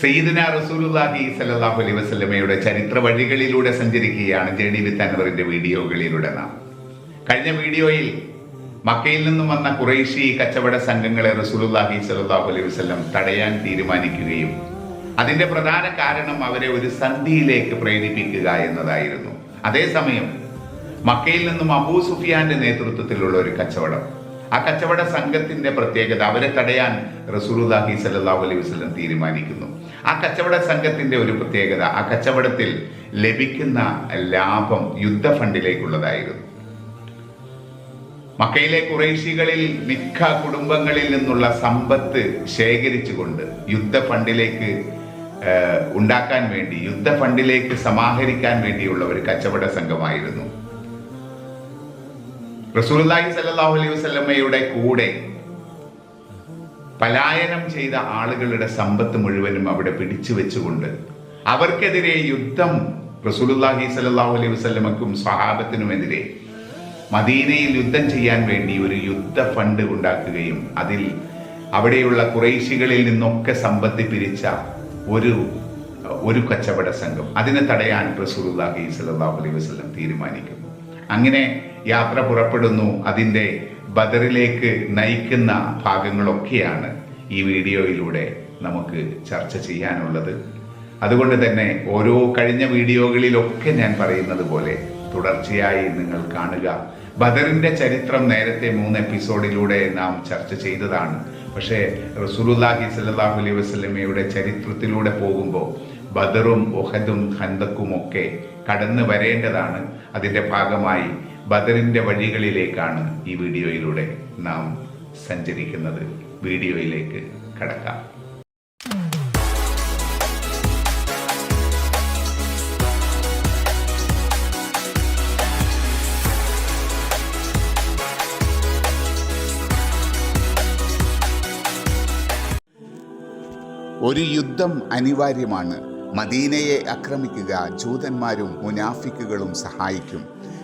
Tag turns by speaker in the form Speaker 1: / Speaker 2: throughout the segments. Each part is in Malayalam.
Speaker 1: സയ്യിദുന റസൂലുള്ളാഹി സല്ലല്ലാഹു അലൈഹി വസല്ലമയുടെ ചരിത്ര വഴികളിലൂടെ സഞ്ചരിക്കുകയാണ് ജേണി വിത്ത് അൻവറിന്റെ വീഡിയോകളിലൂടെ നാം. കഴിഞ്ഞ വീഡിയോയിൽ മക്കയിൽ നിന്നും വന്ന കുറേശി കച്ചവട സംഘങ്ങളെ റസൂലുള്ളാഹി സല്ലല്ലാഹു അലൈഹി വസല്ലം തടയാൻ തീരുമാനിക്കുകയും അതിന്റെ പ്രധാന കാരണം അവരെ ഒരു സന്ധിയിലേക്ക് പ്രേരിപ്പിക്കുക എന്നതായിരുന്നു. അതേസമയം മക്കയിൽ നിന്നും അബൂ സുഫിയാന്റെ നേതൃത്വത്തിലുള്ള ഒരു കച്ചവടം. ആ കച്ചവട സംഘത്തിന്റെ പ്രത്യേകത അവരെ തടയാൻ റസൂലുല്ലാഹി സല്ലല്ലാഹു അലൈഹി വസല്ലം തീരുമാനിക്കുന്നു. ആ കച്ചവട സംഘത്തിന്റെ ഒരു പ്രത്യേകത ആ കച്ചവടത്തിൽ ലഭിക്കുന്ന ലാഭം യുദ്ധ ഫണ്ടിലേക്കുള്ളതായിരുന്നു മക്കയിലെ കുറേശികളിൽ മിക്ക കുടുംബങ്ങളിൽ നിന്നുള്ള സമ്പത്ത് ശേഖരിച്ചുകൊണ്ട് യുദ്ധ ഫണ്ടിലേക്ക് ഉണ്ടാക്കാൻ വേണ്ടി യുദ്ധ ഫണ്ടിലേക്ക് സമാഹരിക്കാൻ വേണ്ടിയുള്ള ഒരു കച്ചവട സംഘമായിരുന്നു. റസൂലുള്ളാഹി സല്ലല്ലാഹു അലൈഹി വസല്ലമയുടെ കൂടെ പലായനം ചെയ്ത ആളുകളുടെ സമ്പത്ത് മുഴുവനും അവിടെ പിടിച്ചു വെച്ചുകൊണ്ട് അവർക്കെതിരെ യുദ്ധം റസൂലുള്ളാഹി സല്ലല്ലാഹു അലൈഹി വസല്ലമക്കും സ്വഹാബത്തിനുമെതിരെ മദീനയിൽ യുദ്ധം ചെയ്യാൻ വേണ്ടി ഒരു യുദ്ധ ഫണ്ട് ഉണ്ടാക്കുകയും അതിൽ അവിടെയുള്ള കുറേശികളിൽ നിന്നൊക്കെ സമ്പത്ത് പിരിച്ച ഒരു ഒരു കച്ചവട സംഘം. അതിനെ തടയാൻ റസൂലുള്ളാഹി സ്വല്ലല്ലാഹു അലൈഹി വസല്ലം തീരുമാനിക്കുന്നു. അങ്ങനെ യാത്ര പുറപ്പെടുന്നു. അതിന്റെ ബദറിലേക്ക് നയിക്കുന്ന ഭാഗങ്ങളൊക്കെയാണ് ഈ വീഡിയോയിലൂടെ നമുക്ക് ചർച്ച ചെയ്യാനുള്ളത്. അതുകൊണ്ട് തന്നെ ഓരോ കഴിഞ്ഞ വീഡിയോകളിലൊക്കെ ഞാൻ പറയുന്നത് പോലെ തുടർച്ചയായി നിങ്ങൾ കാണുക. ബദറിന്റെ ചരിത്രം നേരത്തെ മൂന്ന് എപ്പിസോഡിലൂടെ നാം ചർച്ച ചെയ്തതാണ്. പക്ഷേ റസൂലുല്ലാഹി സല്ലാഹു അലൈഹി വസ്ലമയുടെ ചരിത്രത്തിലൂടെ പോകുമ്പോൾ ബദറും ഒഹദും ഹന്തക്കും ഒക്കെ കടന്നു വരേണ്ടതാണ് അതിന്റെ ഭാഗമായി ബദറിന്റെ വഴികളിലേക്കാണ് ഈ വീഡിയോയിലൂടെ നാം സഞ്ചരിക്കുന്നത്. വീഡിയോയിലേക്ക് കടക്കാം. ഒരു യുദ്ധം അനിവാര്യമാണ്. മദീനയെ ആക്രമിക്കുക ജൂതന്മാരും മുനാഫിക്കുകളും സഹായിക്കും.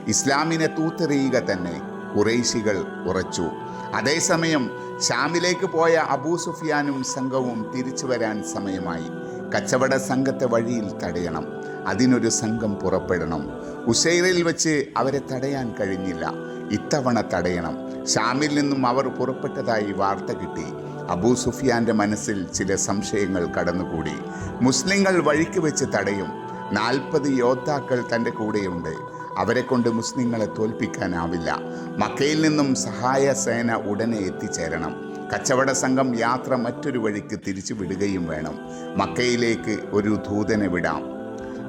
Speaker 1: ഇസ്ലാമിനെ തൂത്തെറിയുക തന്നെ കുറേശികൾ ഉറച്ചു. അതേസമയം ഷാമിലേക്ക് പോയ അബൂ സുഫിയാനും സംഘവും തിരിച്ചു വരാൻ സമയമായി. കച്ചവട സംഘത്തെ വഴിയിൽ തടയണം. അതിനൊരു സംഘം പുറപ്പെടണം. ഉസൈറിൽ വെച്ച് അവരെ തടയാൻ കഴിഞ്ഞില്ല. ഇത്തവണ തടയണം. ഷാമിൽ നിന്നും അവർ പുറപ്പെട്ടതായി വാർത്ത കിട്ടി. അബൂ സുഫിയാന്റെ മനസ്സിൽ ചില സംശയങ്ങൾ കടന്നുകൂടി. മുസ്ലിങ്ങൾ വഴിക്ക് വെച്ച് തടയും. നാൽപ്പത് യോദ്ധാക്കൾ തന്റെ കൂടെയുണ്ട്. അവരെ കൊണ്ട് മുസ്ലിങ്ങളെ തോൽപ്പിക്കാനാവില്ല. മക്കയിൽ നിന്നും സഹായ സേന ഉടനെ എത്തിച്ചേരണം. കച്ചവട സംഘം യാത്ര മറ്റൊരു വഴിക്ക് തിരിച്ചു വിടുകയും വേണം. മക്കയിലേക്ക് ഒരു ദൂതനെ വിടാം.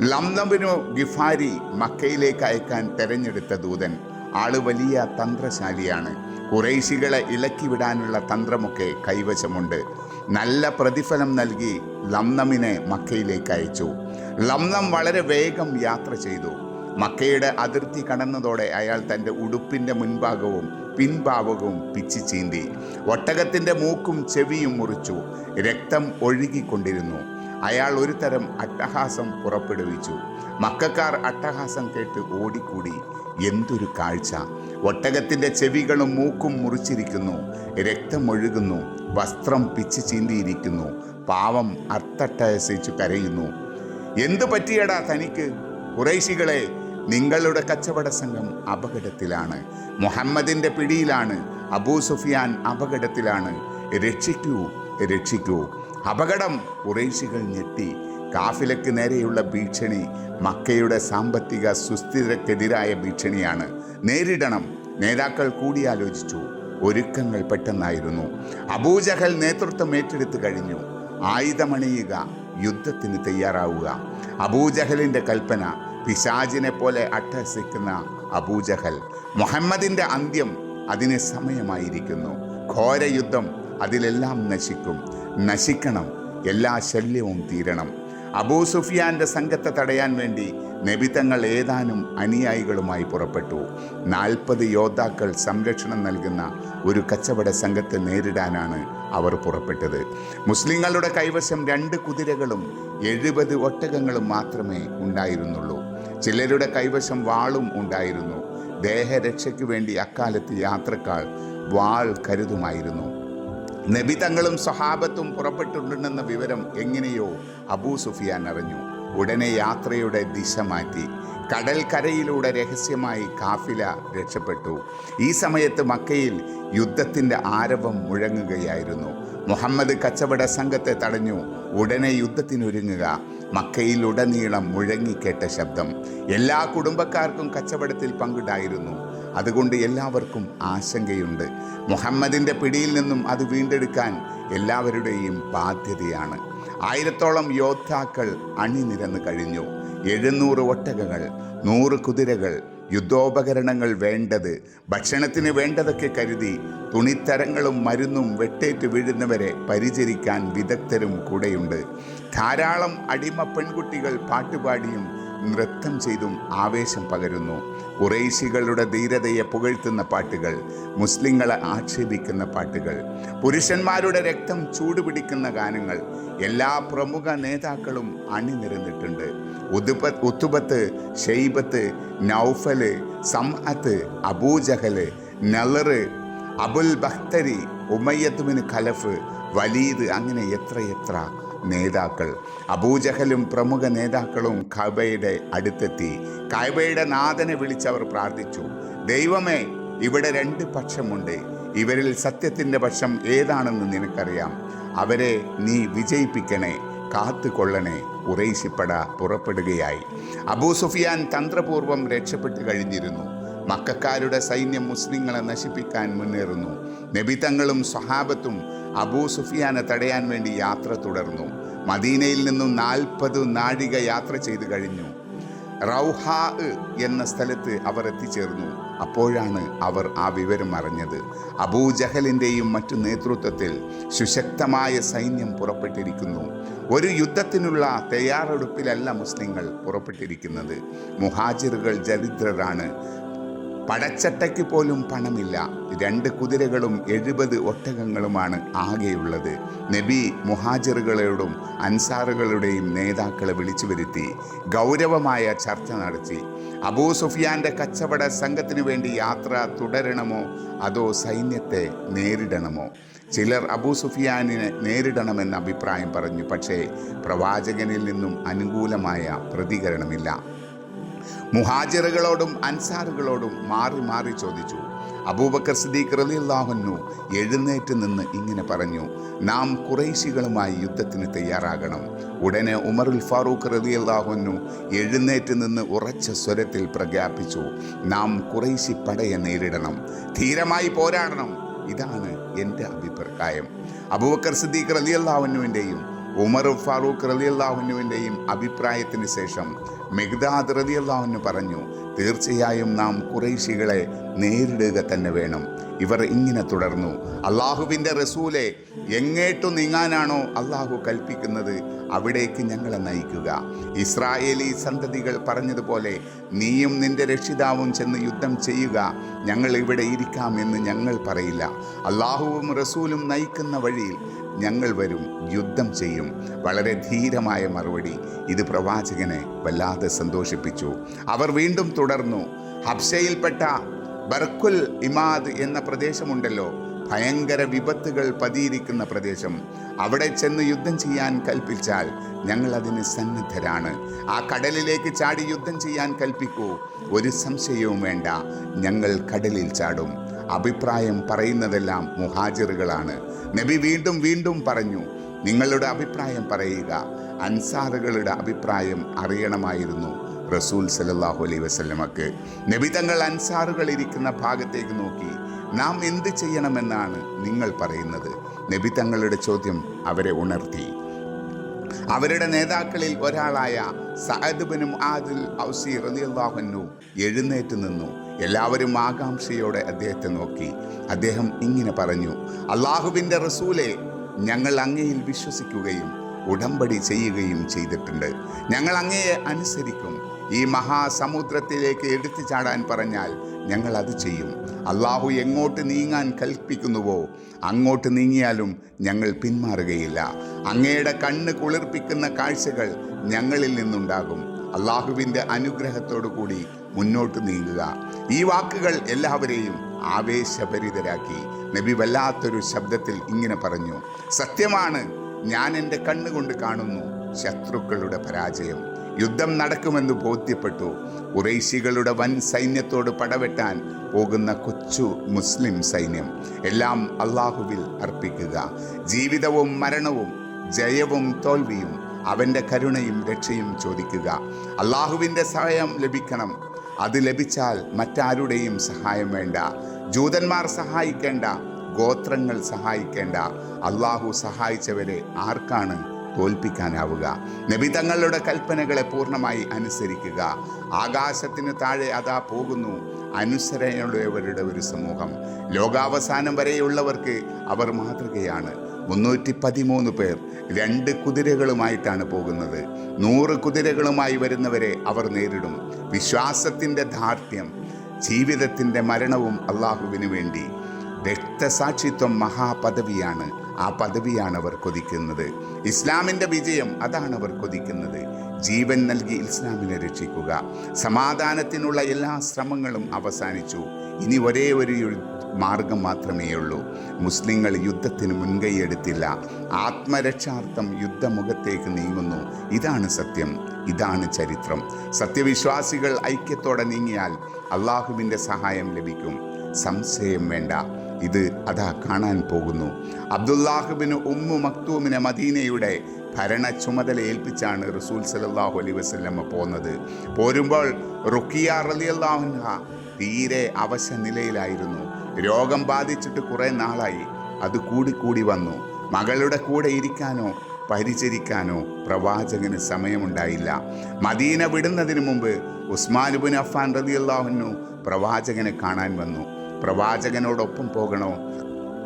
Speaker 1: ലംലബിനു ഗിഫാരി മക്കയിലേക്ക് അയക്കാൻ തെരഞ്ഞെടുത്ത ദൂതൻ ആൾ വലിയ തന്ത്രശാലിയാണ്. കുറേശികളെ ഇളക്കി വിടാനുള്ള തന്ത്രമൊക്കെ കൈവശമുണ്ട്. നല്ല പ്രതിഫലം നൽകി ലംനമിനെ മക്കയിലേക്ക് അയച്ചു. ലംനം വളരെ വേഗം യാത്ര ചെയ്തു. മക്കയുടെ അതിർത്തി കടന്നതോടെ അയാൾ തന്റെ ഉടുപ്പിന്റെ മുൻഭാഗവും പിൻഭാഗവും പിച്ചി ചീന്തി. ഒട്ടകത്തിന്റെ മൂക്കും ചെവിയും മുറിച്ചു. രക്തം ഒഴുകിക്കൊണ്ടിരുന്നു. അയാൾ ഒരു തരം അട്ടഹാസം പുറപ്പെടുവിച്ചു. മക്കാർ അട്ടഹാസം കേട്ട് ഓടിക്കൂടി. എന്തൊരു കാഴ്ച. ഒട്ടകത്തിന്റെ ചെവികളും മൂക്കും മുറിച്ചിരിക്കുന്നു. രക്തമൊഴുകുന്നു വസ്ത്രം പിച്ചു ചീന്തിയിരിക്കുന്നു. പാവം അർത്ഥട്ടഹസിച്ചു കരയുന്നു. എന്തു പറ്റിയടാ തനിക്ക്? കുറേശികളെ നിങ്ങളുടെ കച്ചവട സംഘം അപകടത്തിലാണ്. മുഹമ്മദിന്റെ പിടിയിലാണ്. അബൂ സുഫിയാൻ അപകടത്തിലാണ്. രക്ഷിക്കൂ രക്ഷിക്കൂ. അപകടം കുറേശികൾ ഞെട്ടി. കാഫിലക്ക് നേരെയുള്ള ഭീഷണി മക്കയുടെ സാമ്പത്തിക സുസ്ഥിരക്കെതിരായ ഭീഷണിയാണ്. നേരിടണം. നേതാക്കൾ കൂടിയാലോചിച്ചു. ഒരുക്കങ്ങൾ പെട്ടെന്നായിരുന്നു. അബൂജഹൽ നേതൃത്വം ഏറ്റെടുത്തു കഴിഞ്ഞു. ആയുധമണിയുക യുദ്ധത്തിന് തയ്യാറാവുക. അബൂജഹലിന്റെ കൽപ്പന പിശാജിനെ പോലെ അട്ടഹസിക്കുന്ന അബൂജഹൽ. മുഹമ്മദിന്റെ അന്ത്യം അതിന് സമയമായിരിക്കുന്നു. ഘോരയുദ്ധം അതിലെല്ലാം നശിക്കും. നശിക്കണം. എല്ലാ ശല്യവും തീരണം. അബൂ സുഫിയാന്റെ സംഘത്തെ തടയാൻ വേണ്ടി നബിതങ്ങൾ ഏതാനും അനുയായികളുമായി പുറപ്പെട്ടു. നാൽപ്പത് യോദ്ധാക്കൾ സംരക്ഷണം നൽകുന്ന ഒരു കച്ചവട സംഘത്തെ നേരിടാനാണ് അവർ പുറപ്പെട്ടത്. മുസ്ലിങ്ങളുടെ കൈവശം രണ്ട് കുതിരകളും എഴുപത് ഒട്ടകങ്ങളും മാത്രമേ ഉണ്ടായിരുന്നുള്ളൂ. ചിലരുടെ കൈവശം വാളും ഉണ്ടായിരുന്നു. ദേഹരക്ഷയ്ക്ക് വേണ്ടി അക്കാലത്ത് യാത്രക്കാർ വാൾ കരുതുമായിരുന്നു.
Speaker 2: നബി തങ്ങളും സ്വഹാബത്തും പുറപ്പെട്ടിട്ടുണ്ടെന്ന വിവരം എങ്ങനെയോ അബൂ സുഫിയാൻ അറിഞ്ഞു. ഉടനെ യാത്രയുടെ ദിശ മാറ്റി. കടൽക്കരയിലൂടെ രഹസ്യമായി കാഫില രക്ഷപ്പെട്ടു. ഈ സമയത്ത് മക്കയിൽ യുദ്ധത്തിന്റെ ആരവം മുഴങ്ങുകയായിരുന്നു. മുഹമ്മദ് കച്ചവട സംഘത്തെ തടഞ്ഞു. ഉടനെ യുദ്ധത്തിനൊരുങ്ങുക. മക്കയിൽ ഉടനീളം മുഴങ്ങിക്കേട്ട ശബ്ദം എല്ലാ കുടുംബക്കാർക്കും കച്ചവടത്തിൽ പങ്കിടായിരുന്നു. അതുകൊണ്ട് എല്ലാവർക്കും ആശങ്കയുണ്ട്. മുഹമ്മദിന്റെ പിടിയിൽ നിന്നും അത് വീണ്ടെടുക്കാൻ എല്ലാവരുടെയും ബാധ്യതയാണ്. ആയിരത്തോളം യോദ്ധാക്കൾ അണിനിരന്ന് കഴിഞ്ഞു. എഴുന്നൂറ് ഒട്ടകങ്ങൾ നൂറ് കുതിരകൾ യുദ്ധോപകരണങ്ങൾ വേണ്ടത് ഭക്ഷണത്തിന് വേണ്ടതൊക്കെ കരുതി തുണിത്തരങ്ങളും മരുന്നും വെട്ടേറ്റ് വീഴുന്നവരെ പരിചരിക്കാൻ വിദഗ്ധരും കൂടെയുണ്ട്. ധാരാളം അടിമ പെൺകുട്ടികൾ പാട്ടുപാടിയും നൃത്തം ചെയ്തും ആവേശം പകരുന്നു. കുറേശികളുടെ ധീരതയെ പുകഴ്ത്തുന്ന പാട്ടുകൾ മുസ്ലിങ്ങളെ ആക്ഷേപിക്കുന്ന പാട്ടുകൾ പുരുഷന്മാരുടെ രക്തം ചൂടുപിടിക്കുന്ന ഗാനങ്ങൾ എല്ലാ പ്രമുഖ നേതാക്കളും അണിനിരന്നിട്ടുണ്ട്. ഉതുബ ഉത്തുബത്ത് ഷെയ്ബത്ത് നൗഫൽ സംഅത്ത് അബൂജഹൽ നലറ് അബുൽ ബഖ്തരി ഉമയ്യത്തുബിന് ഖലഫ് വലീദ് അങ്ങനെ എത്രയെത്ര നേതാക്കൾ. അബൂജഹലും പ്രമുഖ നേതാക്കളും കബയുടെ അടുത്തെത്തി. കബയുടെ നാഥനെ വിളിച്ചവർ പ്രാർത്ഥിച്ചു. ദൈവമേ ഇവിടെ രണ്ട് പക്ഷമുണ്ട്. ഇവരിൽ സത്യത്തിന്റെ പക്ഷം ഏതാണെന്ന് നിനക്കറിയാം. അവരെ നീ വിജയിപ്പിക്കണേ കാത്തുകൊള്ളണേ ഉറൈശിപ്പട പുറപ്പെടുകയായി. അബൂ സുഫിയാൻ തന്ത്രപൂർവം രക്ഷപ്പെട്ടു കഴിഞ്ഞിരുന്നു. മക്കാരുടെ സൈന്യം മുസ്ലിങ്ങളെ നശിപ്പിക്കാൻ മുന്നേറുന്നു. നബിതങ്ങളും സ്വഹാബത്തും അബൂ സുഫിയാനെ തടയാൻ വേണ്ടി യാത്ര തുടർന്നു. മദീനയിൽ നിന്നും നാൽപ്പത് നാഴിക യാത്ര ചെയ്തു കഴിഞ്ഞു. റൗഹാ എന്ന സ്ഥലത്ത് അവർ എത്തിച്ചേർന്നു. അപ്പോഴാണ് അവർ ആ വിവരം അറിഞ്ഞത്. അബൂ അബൂജഹലിന്റെയും മറ്റു നേതൃത്വത്തിൽ സുശക്തമായ സൈന്യം പുറപ്പെട്ടിരിക്കുന്നു. ഒരു യുദ്ധത്തിനുള്ള തയ്യാറെടുപ്പിലല്ല മുസ്ലിങ്ങൾ പുറപ്പെട്ടിരിക്കുന്നത്. മുഹാജിറുകൾ ദരിദ്രരാണ്. പടച്ചട്ടയ്ക്ക് പോലും പണമില്ല. രണ്ട് കുതിരകളും എഴുപത് ഒട്ടകങ്ങളുമാണ് ആകെയുള്ളത്. നബി മുഹാജിറുകളോടും അൻസാറുകളുടെയും നേതാക്കളെ വിളിച്ചു വരുത്തി ഗൗരവമായ ചർച്ച നടത്തി. അബൂ സുഫിയാന്റെ കച്ചവട സംഘത്തിനു വേണ്ടി യാത്ര തുടരണമോ? അതോ സൈന്യത്തെ നേരിടണമോ? ചിലർ അബൂ സുഫിയാനിനെ നേരിടണമെന്ന അഭിപ്രായം പറഞ്ഞു. പക്ഷേ പ്രവാചകനിൽ നിന്നും അനുകൂലമായ പ്രതികരണമില്ല. മുഹാജിറുകളോടും അൻസാറുകളോടും മാറി മാറി ചോദിച്ചു. അബൂബക്കർ സിദ്ദീഖ് റലിയുള്ളാഹുന്നു എഴുന്നേറ്റ് നിന്ന് ഇങ്ങനെ പറഞ്ഞു നാം കുറേശികളുമായി യുദ്ധത്തിന് തയ്യാറാകണം. ഉടനെ ഉമറുൽ ഫാറൂഖ് റലിയുള്ളാഹുന്നു എഴുന്നേറ്റ് നിന്ന് ഉറച്ച സ്വരത്തിൽ പ്രഖ്യാപിച്ചു നാം കുറേശി പടയെ നേരിടണം. ധീരമായി പോരാടണം. ഇതാണ് എന്റെ അഭിപ്രായം. അബൂബക്കർ സിദ്ദീഖ് റലിയല്ലാഹുനുവിന്റെയും ഉമർ ഫാറൂഖ് റലിയല്ലാഹുനുവിന്റെയും അഭിപ്രായത്തിന് ശേഷം മെഗ്ദാദ് റലിയല്ലാഹുന്നു പറഞ്ഞു തീർച്ചയായും നാം കുറേശികളെ നേരിടുക തന്നെ വേണം. ഇവർ ഇങ്ങനെ തുടർന്നു. അള്ളാഹുവിന്റെ റസൂലെ എങ്ങേട്ടു നീങ്ങാനാണോ അള്ളാഹു കൽപ്പിക്കുന്നത് അവിടേക്ക് ഞങ്ങളെ നയിക്കുക. ഇസ്രായേലി സന്തതികൾ പറഞ്ഞതുപോലെ നീയും നിന്റെ രക്ഷിതാവും ചെന്ന് യുദ്ധം ചെയ്യുക. ഞങ്ങൾ ഇവിടെ ഇരിക്കാം എന്ന് ഞങ്ങൾ പറയില്ല. അള്ളാഹുവും റസൂലും നയിക്കുന്ന വഴിയിൽ ഞങ്ങൾ വരും യുദ്ധം ചെയ്യും. വളരെ ധീരമായ മറുപടി. ഇത് പ്രവാചകനെ വല്ലാതെ സന്തോഷിപ്പിച്ചു. അവർ വീണ്ടും തുടർന്നു. ഹബ്ഷയിൽപ്പെട്ട ബർക്കുൽ ഇമാദ് എന്ന പ്രദേശമുണ്ടല്ലോ. ഭയങ്കര വിപത്തുകൾ പതിയിരിക്കുന്ന പ്രദേശം. അവിടെ ചെന്ന് യുദ്ധം ചെയ്യാൻ കൽപ്പിച്ചാൽ ഞങ്ങൾ അതിന് സന്നദ്ധരാണ്. ആ കടലിലേക്ക് ചാടി യുദ്ധം ചെയ്യാൻ കൽപ്പിക്കൂ. ഒരു സംശയവും വേണ്ട. ഞങ്ങൾ കടലിൽ ചാടും. അഭിപ്രായം പറയുന്നതെല്ലാം മുഹാജിറുകളാണ്. നബി വീണ്ടും വീണ്ടും പറഞ്ഞു നിങ്ങളുടെ അഭിപ്രായം പറയുക. അൻസാറുകളുടെ അഭിപ്രായം അറിയണമായിരുന്നു. റസൂൽ സലല്ലാഹു അലൈ വസ്ലമക്ക് നബി തങ്ങൾ അൻസാറുകൾ ഇരിക്കുന്ന ഭാഗത്തേക്ക് നോക്കി. നാം എന്ത് ചെയ്യണമെന്നാണ് നിങ്ങൾ പറയുന്നത്? നബി തങ്ങളുടെ ചോദ്യം അവരെ ഉണർത്തി. അവരുടെ നേതാക്കളിൽ ഒരാളായ സഅദ് ബിൻ ആദിൽ ഔസി റളിയല്ലാഹു എഴുന്നേറ്റ് നിന്നു. എല്ലാവരും ആകാംക്ഷയോടെ അദ്ദേഹത്തെ നോക്കി. അദ്ദേഹം ഇങ്ങനെ പറഞ്ഞു അള്ളാഹുവിന്റെ റസൂലെ ഞങ്ങൾ അങ്ങയിൽ വിശ്വസിക്കുകയും ഉടമ്പടി ചെയ്യുകയും ചെയ്തിട്ടുണ്ട്. ഞങ്ങൾ അങ്ങയെ അനുസരിക്കും. ഈ മഹാസമുദ്രത്തിലേക്ക് എടുത്തു ചാടാൻ പറഞ്ഞാൽ ഞങ്ങൾ അത് ചെയ്യും. അള്ളാഹു എങ്ങോട്ട് നീങ്ങാൻ കൽപ്പിക്കുന്നുവോ അങ്ങോട്ട് നീങ്ങിയാലും ഞങ്ങൾ പിന്മാറുകയില്ല. അങ്ങയുടെ കണ്ണ് കുളിർപ്പിക്കുന്ന കാഴ്ചകൾ ഞങ്ങളിൽ നിന്നുണ്ടാകും. അള്ളാഹുവിന്റെ അനുഗ്രഹത്തോടു കൂടി മുന്നോട്ട് നീങ്ങുക. ഈ വാക്കുകൾ എല്ലാവരെയും ആവേശഭരിതരാക്കി. നബി വല്ലാത്തൊരു ശബ്ദത്തിൽ ഇങ്ങനെ പറഞ്ഞു സത്യമാണ് ഞാൻ എന്റെ കണ്ണുകൊണ്ട് കാണുന്നു ശത്രുക്കളുടെ പരാജയം. യുദ്ധം നടക്കുമെന്ന് ബോധ്യപ്പെട്ടു. കുറേശികളുടെ വൻ സൈന്യത്തോട് പടവെട്ടാൻ പോകുന്ന കൊച്ചു മുസ്ലിം സൈന്യം എല്ലാം അള്ളാഹുവിൽ അർപ്പിക്കുക. ജീവിതവും മരണവും ജയവും തോൽവിയും അവന്റെ കരുണയും രക്ഷയും ചോദിക്കുക. അള്ളാഹുവിന്റെ സഹായം ലഭിക്കണം. അത് ലഭിച്ചാൽ മറ്റാരുടെയും സഹായം വേണ്ട. ജൂതന്മാർ സഹായിക്കേണ്ട ഗോത്രങ്ങൾ സഹായിക്കേണ്ട. അള്ളാഹു സഹായിച്ചവരെ ആർക്കാണ് തോൽപ്പിക്കാനാവുക. നബി തങ്ങളുടെ കൽപ്പനകളെ പൂർണമായി അനുസരിക്കുക. ആകാശത്തിന് താഴെ അതാ പോകുന്നു. അനുസരണയുള്ളവരുടെ ഒരു സമൂഹം. ലോകാവസാനം വരെയുള്ളവർക്ക് അവർ മാതൃകയാണ്. മുന്നൂറ്റി പതിമൂന്ന് പേർ രണ്ട് കുതിരകളുമായിട്ടാണ് പോകുന്നത്. നൂറ് കുതിരകളുമായി വരുന്നവരെ അവർ നേരിടും. വിശ്വാസത്തിന്റെ ധാർഢ്യം ജീവിതത്തിന്റെ മരണവും അള്ളാഹുവിന് വേണ്ടി. രക്തസാക്ഷിത്വം മഹാപദവിയാണ്. ആ പദവിയാണ് അവർ കൊതിക്കുന്നത്. ഇസ്ലാമിന്റെ വിജയം അതാണ് അവർ കൊതിക്കുന്നത്. ജീവൻ നൽകി ഇസ്ലാമിനെ രക്ഷിക്കുക. സമാധാനത്തിനുള്ള എല്ലാ ശ്രമങ്ങളും അവസാനിച്ചു. ഇനി ഒരേ ഒരു മാർഗം മാത്രമേ ഉള്ളൂ. മുസ്ലിങ്ങൾ യുദ്ധത്തിന് മുൻകൈയെടുത്തില്ല ആത്മരക്ഷാർത്ഥം യുദ്ധമുഖത്തേക്ക് നീങ്ങുന്നു. ഇതാണ് സത്യം. ഇതാണ് ചരിത്രം. സത്യവിശ്വാസികൾ ഐക്യത്തോടെ നീങ്ങിയാൽ അള്ളാഹുവിന്റെ സഹായം ലഭിക്കും. സംശയം വേണ്ട. ഇത് അതാ കാണാൻ പോകുന്നു. അബ്ദുല്ലാഹുബിന് ഉമ്മു മക്തൂമിനെ മദീനയുടെ ഭരണ ചുമതല ഏൽപ്പിച്ചാണ് റസൂൽ സലല്ലാഹു അലൈ വസല്ലമ്മ പോന്നത്. പോരുമ്പോൾ റുക്കിയ റലിയല്ലാഹുൻഹ തീരെ അവശ നിലയിലായിരുന്നു രോഗം ബാധിച്ചിട്ട് കുറേ നാളായി. അത് കൂടിക്കൂടി വന്നു. മകളുടെ കൂടെ ഇരിക്കാനോ പരിചരിക്കാനോ പ്രവാചകന് സമയമുണ്ടായില്ല. മദീന വിടുന്നതിന് മുമ്പ് ഉസ്മാനുബിൻ അഫാൻ റതിയല്ലാഹുനു പ്രവാചകനെ കാണാൻ വന്നു. പ്രവാചകനോടൊപ്പം പോകണോ?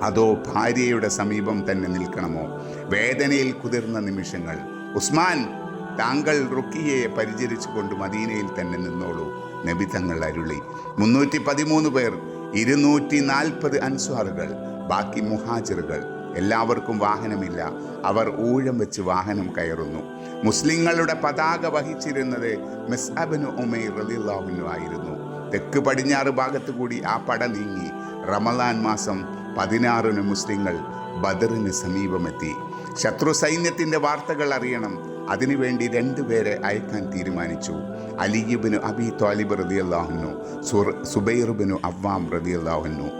Speaker 2: അതോ ഭാര്യയുടെ സമീപം തന്നെ നിൽക്കണമോ? വേദനയിൽ കുതിർന്ന നിമിഷങ്ങൾ. ഉസ്മാൻ താങ്കൾ റുക്കിയെ പരിചരിച്ചുകൊണ്ട് മദീനയിൽ തന്നെ നിന്നോളൂ നബി തങ്ങൾ അരുളി. മുന്നൂറ്റി പതിമൂന്ന് പേർ ഇരുന്നൂറ്റി നാൽപ്പത് അൻസ്വാറുകൾ ബാക്കി മുഹാജിറുകൾ. എല്ലാവർക്കും വാഹനമില്ല. അവർ ഊഴം വെച്ച് വാഹനം കയറുന്നു. മുസ്ലിങ്ങളുടെ പതാക വഹിച്ചിരുന്നത് മിസ്അബിന് ഉമൈർ റലിള്ളാഹുനു ആയിരുന്നു. തെക്ക് പടിഞ്ഞാറ് ഭാഗത്തു കൂടി ആ പട നീങ്ങി. റമലാൻ മാസം പതിനാറിന് മുസ്ലിങ്ങൾ ബദറിന് സമീപമെത്തി. ശത്രു സൈന്യത്തിന്റെ വാർത്തകൾ അറിയണം. അതിനുവേണ്ടി രണ്ടുപേരെ അയക്കാൻ തീരുമാനിച്ചു. അലിയുബിന് അബി ത്വാലിബ് റതിയല്ലാഹുന്നു സുബൈറുബിനു അവ്വാം റതിയല്ലാഹുന്നു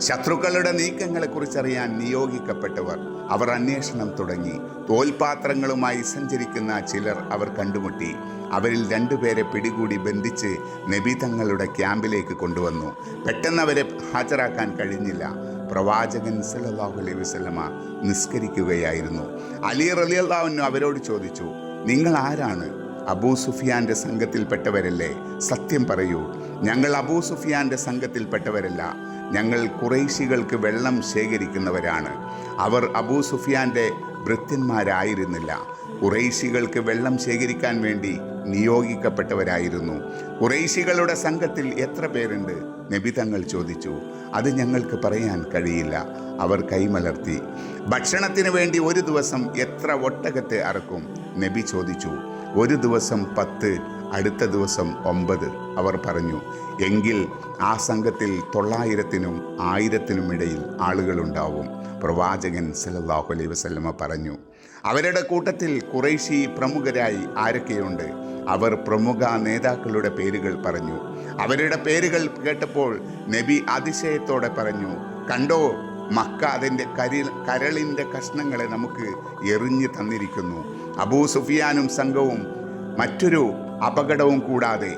Speaker 2: ശത്രുക്കളുടെ നീക്കങ്ങളെക്കുറിച്ചറിയാൻ നിയോഗിക്കപ്പെട്ടവർ അവർ അന്വേഷണം തുടങ്ങി. തോൽപാത്രങ്ങളുമായി സഞ്ചരിക്കുന്ന ചിലർ അവർ കണ്ടുമുട്ടി. അവരിൽ രണ്ടുപേരെ പിടികൂടി ബന്ധിച്ച് നബി തങ്ങളുടെ ക്യാമ്പിലേക്ക് കൊണ്ടുവന്നു. പെട്ടെന്ന് അവരെ ഹാജരാക്കാൻ കഴിഞ്ഞില്ല. പ്രവാചകൻ സല്ലല്ലാഹു അലൈഹി വസല്ലമ നിസ്കരിക്കുകയായിരുന്നു. അലി റലിയല്ലാവുന്നു അവരോട് ചോദിച്ചു നിങ്ങൾ ആരാണ്? അബൂ സുഫിയാന്റെ സംഘത്തിൽപ്പെട്ടവരല്ലേ? സത്യം പറയൂ. ഞങ്ങൾ അബൂ സുഫിയാന്റെ സംഘത്തിൽപ്പെട്ടവരല്ല. ഞങ്ങൾ കുറേശികൾക്ക് വെള്ളം ശേഖരിക്കുന്നവരാണ്. അവർ അബൂ സുഫിയാന്റെ ഭൃത്യന്മാരായിരുന്നില്ല. കുറേശികൾക്ക് വെള്ളം ശേഖരിക്കാൻ വേണ്ടി നിയോഗിക്കപ്പെട്ടവരായിരുന്നു. കുറേശികളുടെ സംഘത്തിൽ എത്ര പേരുണ്ട്? നബി തങ്ങൾ ചോദിച്ചു. അത് ഞങ്ങൾക്ക് പറയാൻ കഴിയില്ല. അവർ കൈമലർത്തി. ഭക്ഷണത്തിന് വേണ്ടി ഒരു ദിവസം എത്ര ഒട്ടകത്തെ അറക്കും? നബി ചോദിച്ചു. ഒരു ദിവസം പത്ത് അടുത്ത ദിവസം ഒമ്പത് അവർ പറഞ്ഞു എങ്കിൽ ആ സംഘത്തിൽ തൊള്ളായിരത്തിനും ആയിരത്തിനും ഇടയിൽ ആളുകളുണ്ടാവും. പ്രവാചകൻ സല്ലല്ലാഹു അലൈ വസല്ലമ പറഞ്ഞു അവരുടെ കൂട്ടത്തിൽ കുറേശി പ്രമുഖരായി ആരൊക്കെയുണ്ട്? അവർ പ്രമുഖ നേതാക്കളുടെ പേരുകൾ പറഞ്ഞു അവരുടെ പേരുകൾ കേട്ടപ്പോൾ നബി അതിശയത്തോടെ പറഞ്ഞു കണ്ടോ മക്ക അതിന്റെ കരി കരളിന്റെ കഷ്ണങ്ങളെ നമുക്ക് എറിഞ്ഞു തന്നിരിക്കുന്നു. അബൂ സുഫിയാനും സംഘവും മറ്റൊരു അപകടവും കൂടാതെ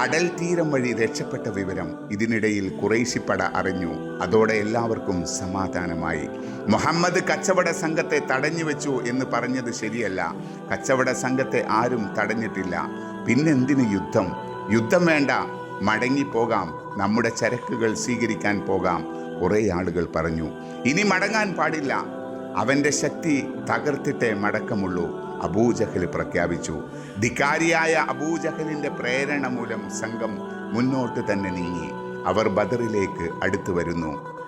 Speaker 2: കടൽ തീരം വഴി രക്ഷപ്പെട്ട വിവരം ഇതിനിടയിൽ കുറേശിപ്പട അറിഞ്ഞു. അതോടെ എല്ലാവർക്കും സമാധാനമായി. മുഹമ്മദ് കച്ചവട സംഘത്തെ തടഞ്ഞു വെച്ചു എന്ന് പറഞ്ഞത് ശരിയല്ല. കച്ചവട സംഘത്തെ ആരും തടഞ്ഞിട്ടില്ല. പിന്നെന്തിന് യുദ്ധം? യുദ്ധം വേണ്ട. മടങ്ങിപ്പോകാം. നമ്മുടെ ചരക്കുകൾ സ്വീകരിക്കാൻ പോകാം. കുറേ ആളുകൾ പറഞ്ഞു. ഇനി മടങ്ങാൻ പാടില്ല. അവന്റെ ശക്തി തകർത്തിട്ടേ മടക്കമുള്ളൂ. അബൂജഹൽ പ്രഖ്യാപിച്ചു. ധിക്കാരിയായ അബൂജഹലിന്റെ പ്രേരണ മൂലം സംഘം മുന്നോട്ട് തന്നെ നീങ്ങി. അവർ ബദറിലേക്ക് അടുത്തു വരുന്നു.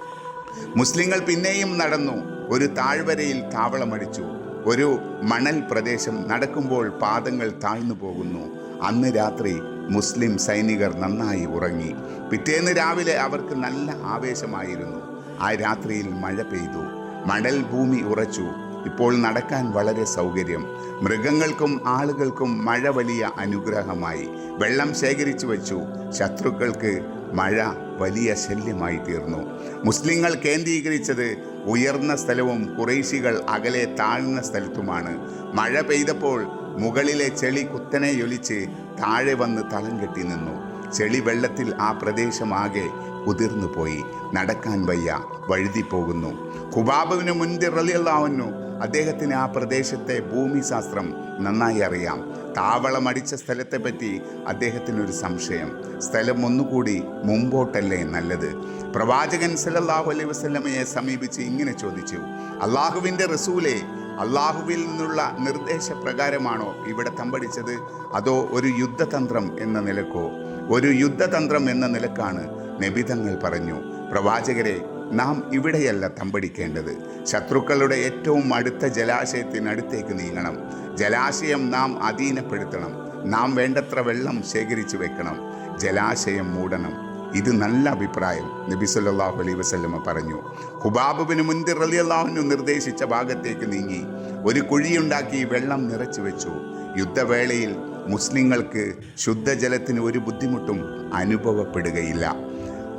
Speaker 2: മുസ്ലിങ്ങൾ പിന്നെയും നടന്നു. ഒരു താഴ്വരയിൽ താവളമടിച്ചു. ഒരു മണൽ പ്രദേശം നടക്കുമ്പോൾ പാദങ്ങൾ താഴ്ന്നു പോകുന്നു. അന്ന് രാത്രി മുസ്ലിം സൈനികർ നന്നായി ഉറങ്ങി. പിറ്റേന്ന് രാവിലെ അവർക്ക് നല്ല ആവേശമായിരുന്നു. ആ രാത്രിയിൽ മഴ പെയ്തു. മണൽ ഭൂമി ഉറച്ചു. ഇപ്പോൾ നടക്കാൻ വളരെ സൗകര്യം. മൃഗങ്ങൾക്കും ആളുകൾക്കും മഴ വലിയ അനുഗ്രഹമായി. വെള്ളം ശേഖരിച്ചു വച്ചു. ശത്രുക്കൾക്ക് മഴ വലിയ ശല്യമായി തീർന്നു. മുസ്ലിങ്ങൾ കേന്ദ്രീകരിച്ചത് ഉയർന്ന സ്ഥലവും കുറേശികൾ അകലെ താഴ്ന്ന സ്ഥലത്തുമാണ്. മഴ പെയ്തപ്പോൾ മുകളിലെ ചെളി കുത്തനെ ഒലിച്ച് താഴെ വന്ന് തളം കെട്ടി നിന്നു. ചെളി വെള്ളത്തിൽ ആ പ്രദേശമാകെ കുതിർന്നു പോയി. നടക്കാൻ വയ്യ. വഴുതി പോകുന്നു. ഖുബാബുവിന് മുൻപ് റലിയല്ലാവുന്നു അദ്ദേഹത്തിന് ആ പ്രദേശത്തെ ഭൂമിശാസ്ത്രം നന്നായി അറിയാം. താവളം അടിച്ച സ്ഥലത്തെപ്പറ്റി അദ്ദേഹത്തിനൊരു സംശയം. സ്ഥലം ഒന്നുകൂടി മുമ്പോട്ടല്ലേ നല്ലത്? പ്രവാചകൻ സലല്ലാഹു അലൈഹി വസ്ലമയെ സമീപിച്ച് ഇങ്ങനെ ചോദിച്ചു. അള്ളാഹുവിന്റെ റസൂലെ അള്ളാഹുവിൽ നിന്നുള്ള നിർദ്ദേശപ്രകാരമാണോ ഇവിടെ തമ്പടിച്ചത്? അതോ ഒരു യുദ്ധതന്ത്രം എന്ന നിലക്കോ? ഒരു യുദ്ധതന്ത്രം എന്ന നിലക്കാണ് നബിതങ്ങൾ പറഞ്ഞു. പ്രവാചകരെ നാം ഇവിടെയല്ല തമ്പടിക്കേണ്ടത്. ശത്രുക്കളുടെ ഏറ്റവും അടുത്ത ജലാശയത്തിനടുത്തേക്ക് നീങ്ങണം. ജലാശയം നാം അധീനപ്പെടുത്തണം. നാം വേണ്ടത്ര വെള്ളം ശേഖരിച്ചു വെക്കണം. ജലാശയം മൂടണം. ഇത് നല്ല അഭിപ്രായം നബി സല്ലാഹു അലൈ വസ്ലമ പറഞ്ഞു. ഹുബാബുബിന് മുൻതിർ അലി അള്ളാഹുനു നിർദ്ദേശിച്ച ഭാഗത്തേക്ക് നീങ്ങി. ഒരു കുഴിയുണ്ടാക്കി വെള്ളം നിറച്ചു വെച്ചു. യുദ്ധവേളയിൽ മുസ്ലിങ്ങൾക്ക് ശുദ്ധജലത്തിന് ഒരു ബുദ്ധിമുട്ടും അനുഭവപ്പെടുകയില്ല.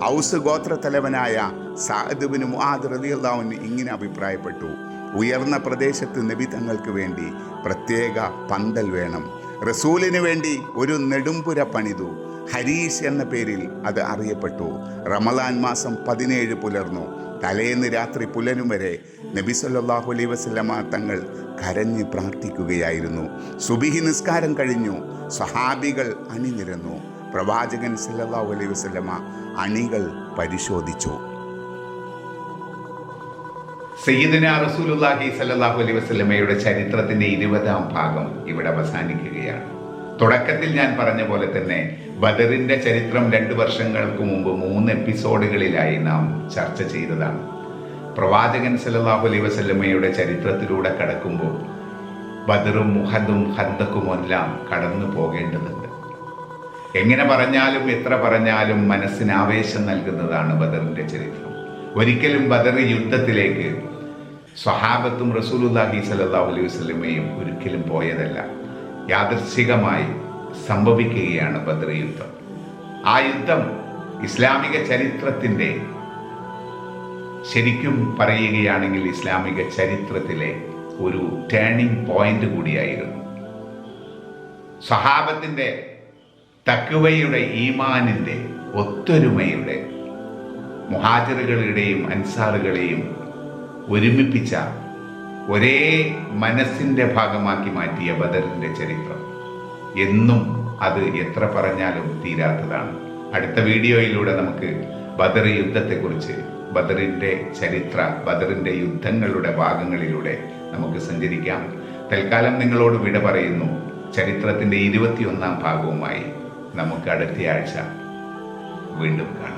Speaker 2: ഔസ് ഗോത്ര ഗോത്രത്തലവനായ സാഹദുബിന് മുആദ് റളിയല്ലാഹുവിന് ഇങ്ങനെ അഭിപ്രായപ്പെട്ടു. ഉയർന്ന പ്രദേശത്ത് നബി തങ്ങൾക്ക് വേണ്ടി പ്രത്യേക പന്തൽ വേണം. റസൂലിന് വേണ്ടി ഒരു നെടുമ്പുര പണിതു. ഹരീഷ് എന്ന പേരിൽ അത് അറിയപ്പെട്ടു. റമലാൻ മാസം പതിനേഴ് പുലർന്നു. തലേന്ന് രാത്രി പുലരും വരെ നബി സല്ലല്ലാഹു അലൈഹി വസല്ലമ തങ്ങൾ കരഞ്ഞ് പ്രാർത്ഥിക്കുകയായിരുന്നു. സുബിഹി നിസ്കാരം കഴിഞ്ഞു. സഹാബികൾ അണിനിരന്നു. പ്രവാചകൻ സല്ലാഹു അലൈ വസ്ലമ അണികൾ പരിശോധിച്ചു.
Speaker 1: സയ്യിദിന റസൂലുല്ലാഹി സല്ലാഹു അലൈ വസ്ലമയുടെ ചരിത്രത്തിന്റെ ഇരുപതാം ഭാഗം ഇവിടെ അവസാനിക്കുകയാണ്. തുടക്കത്തിൽ ഞാൻ പറഞ്ഞ പോലെ തന്നെ ബദറിന്റെ ചരിത്രം രണ്ട് വർഷങ്ങൾക്ക് മുമ്പ് മൂന്ന് എപ്പിസോഡുകളിലായി നാം ചർച്ച ചെയ്തതാണ്. പ്രവാചകൻ സല്ലല്ലാഹു അലൈ വസല്ലമയുടെ ചരിത്രത്തിലൂടെ കടക്കുമ്പോൾ ബദറും മുഹദും ഹന്തക്കുമെല്ലാം കടന്നു പോകേണ്ടതുണ്ട്. എങ്ങനെ പറഞ്ഞാലും എത്ര പറഞ്ഞാലും മനസ്സിന് ആവേശം നൽകുന്നതാണ് ബദറിന്റെ ചരിത്രം. ഒരിക്കലും ബദർ യുദ്ധത്തിലേക്ക് സ്വഹാബത്തും റസൂലുല്ലാഹി സല്ലല്ലാഹു അലൈഹി വസല്ലമയും ഒരിക്കലും പോയതല്ല. യാദൃശ്ചികമായി സംഭവിക്കുകയാണ് ബദർ യുദ്ധം ആ യുദ്ധം ഇസ്ലാമിക ചരിത്രത്തിന്റെ ശരിക്കും പറയുകയാണെങ്കിൽ ഇസ്ലാമിക ചരിത്രത്തിലെ ഒരു ടേണിംഗ് പോയിന്റ് കൂടിയായിരുന്നു. സഹാബത്തിന്റെ തക്കുവയുടെ ഈമാനിന്റെ ഒത്തൊരുമയുടെ മുഹാജിറുകളുടെയും അൻസാറുകളെയും ഒരുമിപ്പിച്ച ഒരേ മനസ്സിന്റെ ഭാഗമാക്കി മാറ്റിയ ബദറിന്റെ ചരിത്രം. എന്നും അത് എത്ര പറഞ്ഞാലും തീരാത്തതാണ്. അടുത്ത വീഡിയോയിലൂടെ നമുക്ക് ബദർ യുദ്ധത്തെക്കുറിച്ച് ബദറിന്റെ ചരിത്ര ബദറിന്റെ യുദ്ധങ്ങളുടെ ഭാഗങ്ങളിലൂടെ നമുക്ക് സഞ്ചരിക്കാം. തൽക്കാലം നിങ്ങളോട് വിട പറയുന്നു. ചരിത്രത്തിന്റെ ഇരുപത്തിയൊന്നാം ഭാഗവുമായി നമുക്ക് അടുത്തയാഴ്ച വീണ്ടും കാണാം.